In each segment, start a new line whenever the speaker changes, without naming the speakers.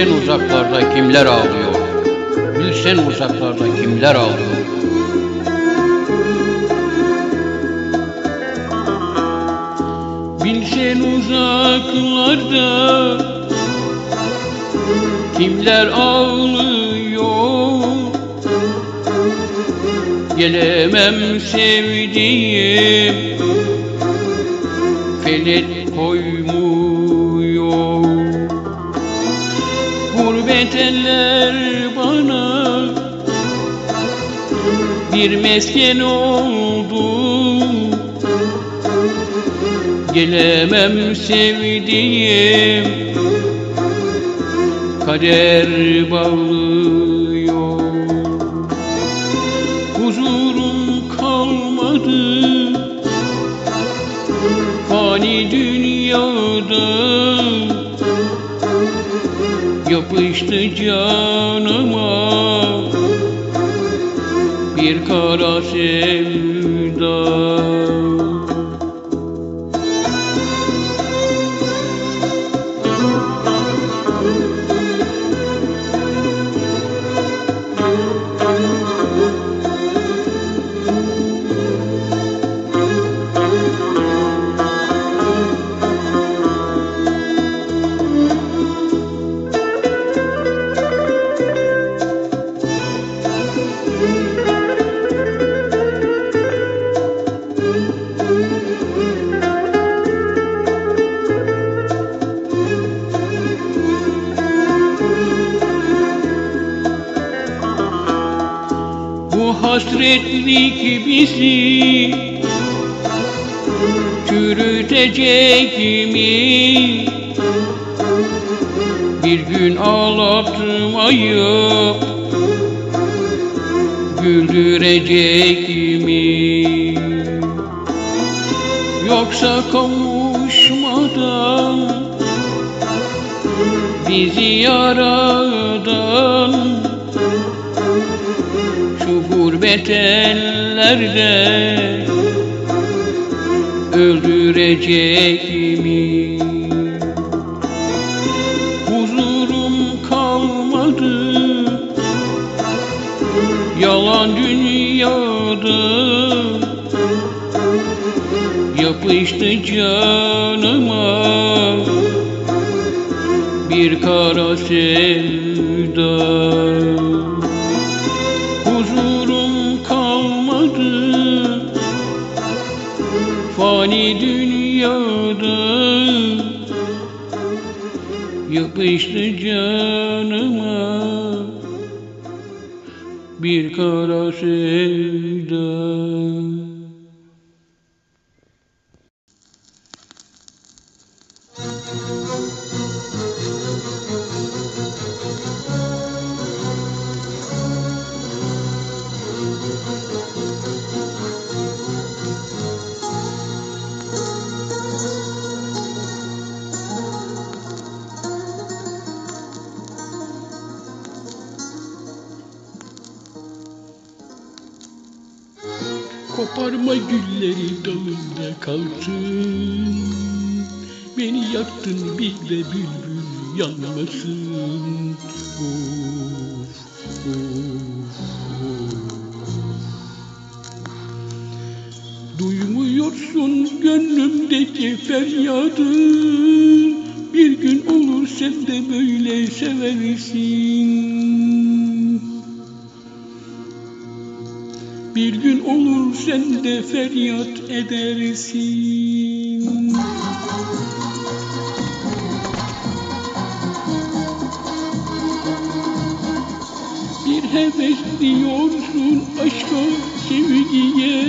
Bilsen uzaklarda kimler ağlıyor? Bilsen uzaklarda kimler ağlıyor? Bilsen uzaklarda kimler ağlıyor? Gelemem sevdiğim felek koymuyor Eller bana. Bir mesken oldu. Gelemem sevdiğim kader bağlıyor. Huzurum kalmadı. Fani dünyada Yapıştı canıma. Bir kara sevda hasretlik bizi çürütecek mi? Bir gün ağlatmayıp güldürecek mi? Yoksa kavuşmadan bizi yaradan gurbet ellerde öldürecek mi? Huzurum kalmadı yalan dünyada yapıştı canıma bir kara sevda dünyada yapıştı canıma. Bir kara sevda
Koparma gülleri dalında kalsın. Beni yaktın bir de bülbül yanmasın. Of, of. Duymuyorsun gönlümdeki feryadı. Bir gün olur sen de böyle seversin Bir gün olur sen de feryat edersin. Bir heves diyorsun aşka sevgiye.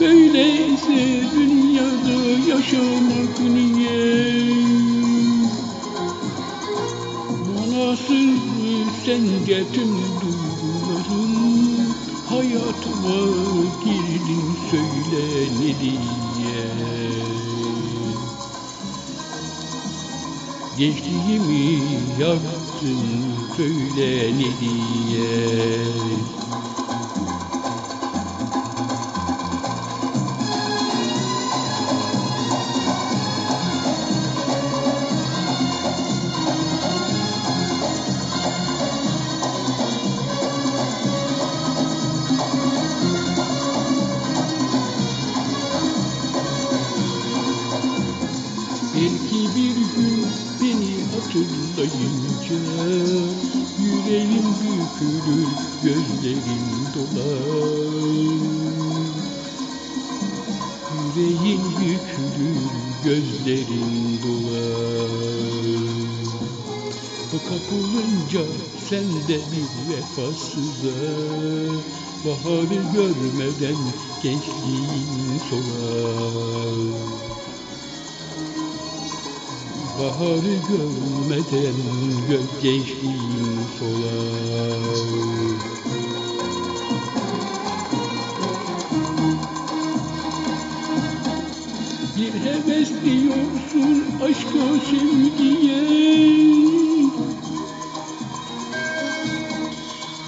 Böyleyse dünyada yaşamak niye sence tüm duyguların Hayatıma girdin söyle ne diye. Gençliğimi yaktın söyle ne diye gözlerin dolar Bu kapılınca sende bir vefasıza Baharı görmeden gençliğin solar Baharı görmeden gençliğin solar Diyorsun aşka sevgiye.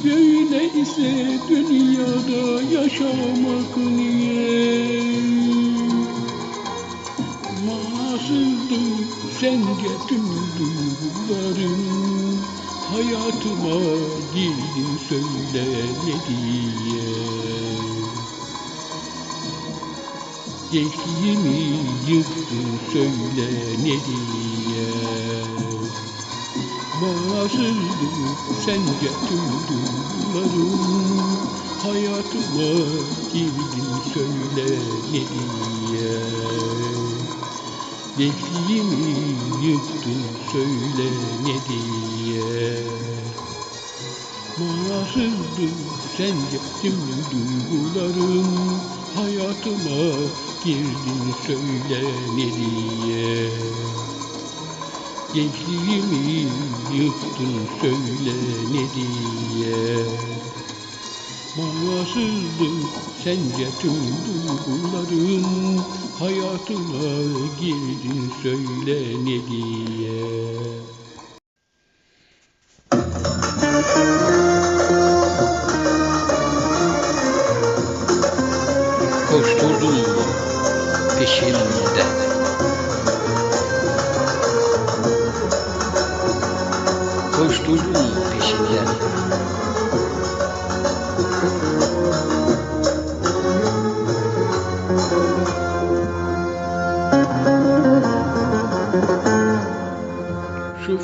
Böyleyse dünyada yaşamak niye? Manasızdı sence tüm duyguların. Hayatıma girdin söyle ne diye Gençliğimi yıktın söyle ne diye. Manasızdı sence tüm duyguların Hayatıma girdin söyle ne diye. Gençliğimi yıktın söyle ne diye. Manasızdı sence tüm duyguların Hayatıma girdin söyle diye Gençliğimi yıktın söyle ne diye Manasızdı sence tüm duyguların Hayatıma girdin söyle ne diye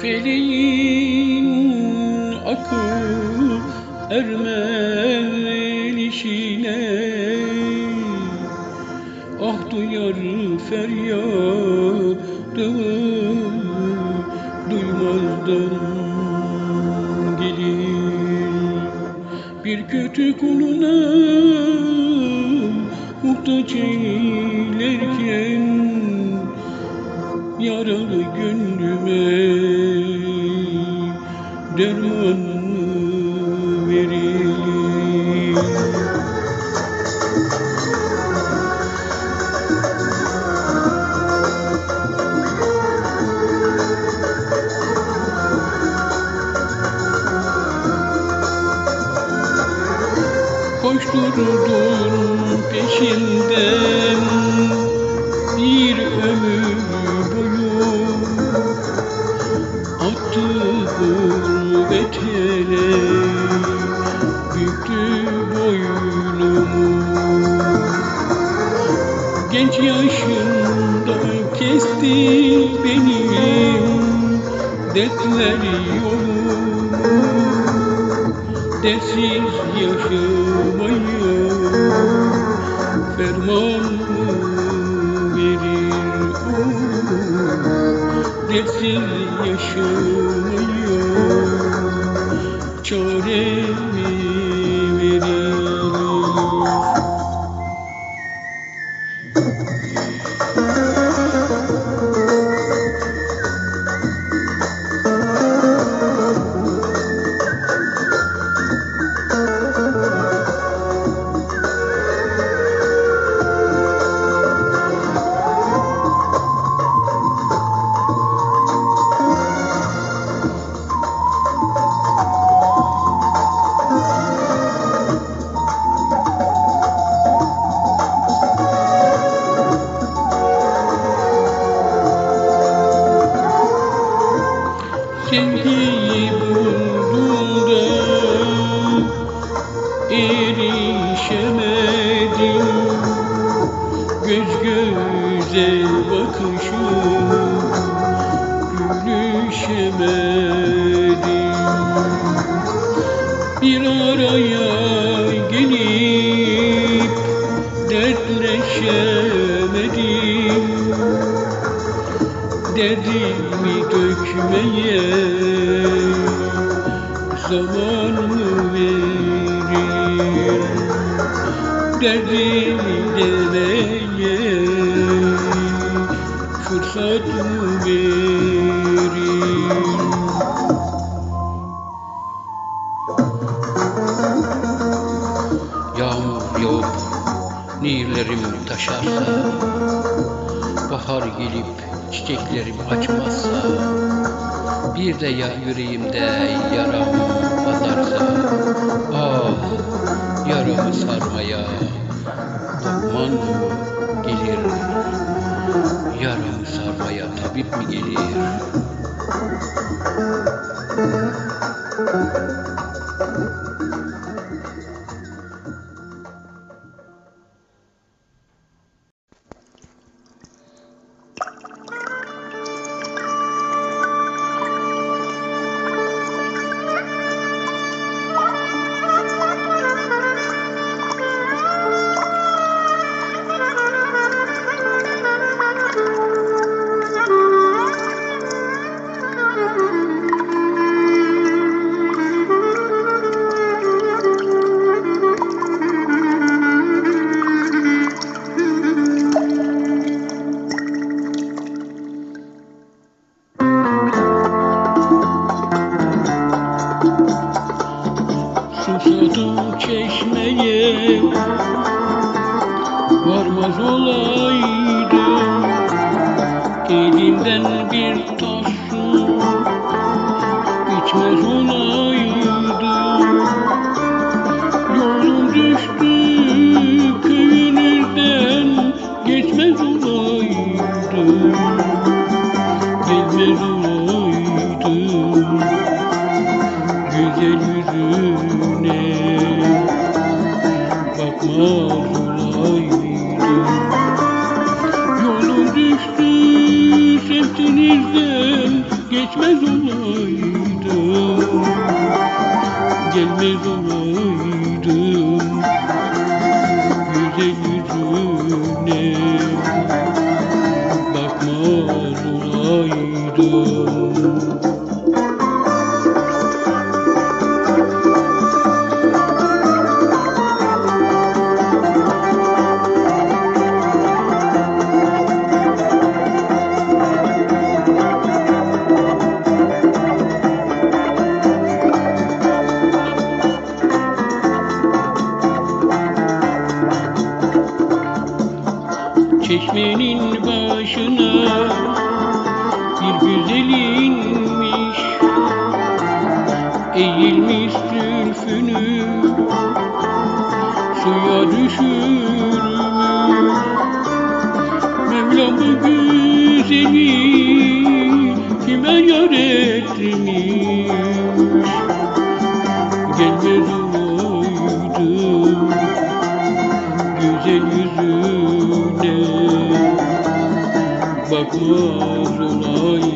Şu feleğin akıl ermelişine Ah duyar feryadı duymazdan gelir Bir kötü kuluna muhtaç eylerken yaralı gönlüme derman verir. Koşturdun peşinden yaşında kesti benim dertler yolumu Dersiz yaşamayı ferman verir. O Dersiz yaşamayı çare dökmeye zaman mı verir Derdimi demeye fırsat mı verir
Yağmur yağıp nehirlerim taşarsa Bahar gelip çiçeklerim açmazsa Bir de ya yüreğimde yaram azarsa Ah yaramı sarmaya Lokman mı gelir? Yaramı sarmaya tabip mi gelir?
Susadım Bir taş su içmez olaydım Yolum düştü olaydım etmiş Gelmez olaydım güzel yüzüne bakmaz olaydım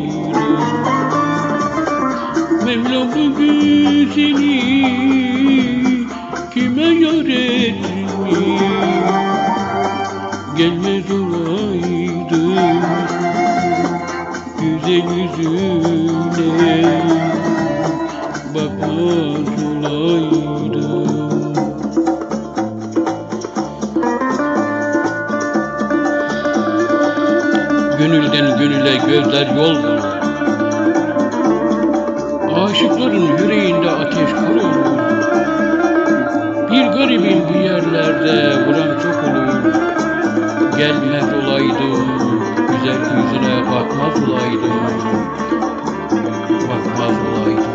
Gönülden gönüle gözler yol bulur. Aşıkların yüreğinde ateş kurur. Bir garibim bu yerlerde vuran çok olur. Gelmez olaydım, güzel yüzüne bakmaz olaydım. Bakmaz olaydım,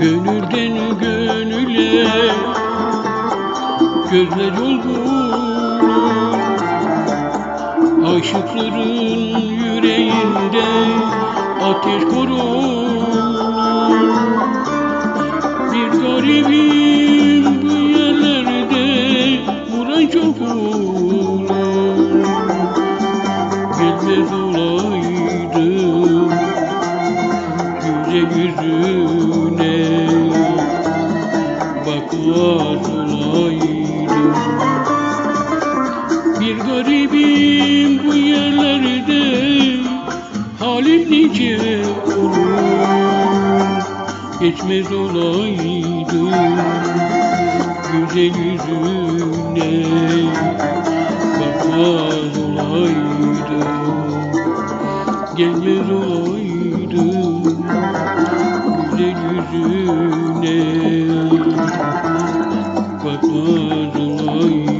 Gönülden gönüle Gözler yol bulur Aşıkların yüreğinde Ateş korur Bir garibim bu yerlerde Vuran çok olur Gelmez olaydım Güle yüzüm. varlaydım Bir garibim bu yerlerde Halim nice olur. Geçmez olaydım Güzel yüzüne. Bakmaz olaydım Gelmez olaydım Güzel yüzüne fakat ayrılığı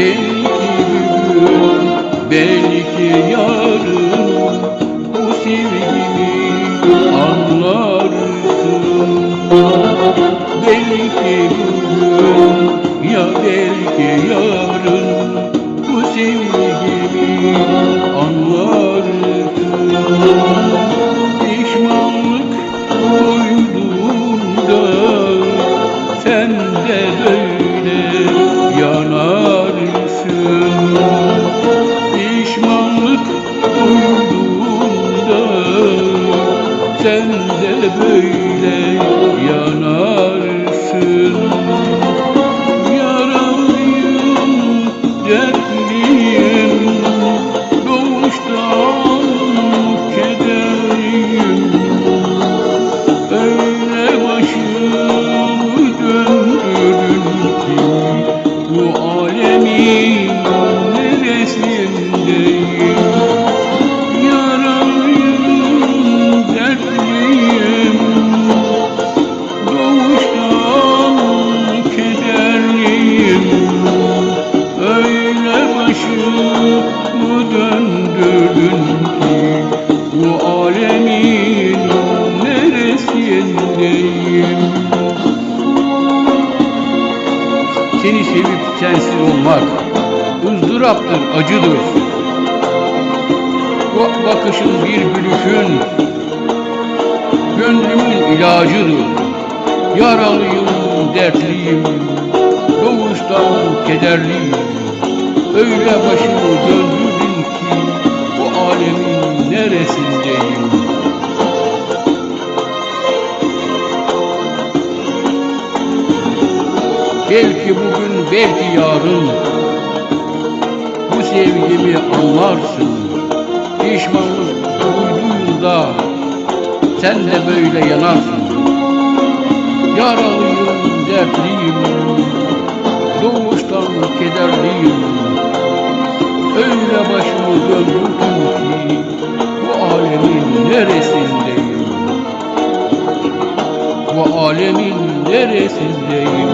Belki bugün, belki yarın Bu sevgimi anlarsın. Belki bugün, ya belki yarın.
Sevip sensiz olmak ızdıraptır, acıdır. Bu bakışın bir gülüşün gönlümün ilacıdır. Yaralıyım, dertliyim, doğuştan kederliyim. Öyle başımı döndürdün ki bu alemin neresindeyim? Belki bugün, belki yarın bu sevgimi anlarsın. Pişmanlık duyduğunda sen de böyle yanarsın. Yaralıyım, dertliyim, doğuştan kederliyim. Öyle başımı döndürdüm ki bu alemin neresindeyim? Bu alemin neresindeyim?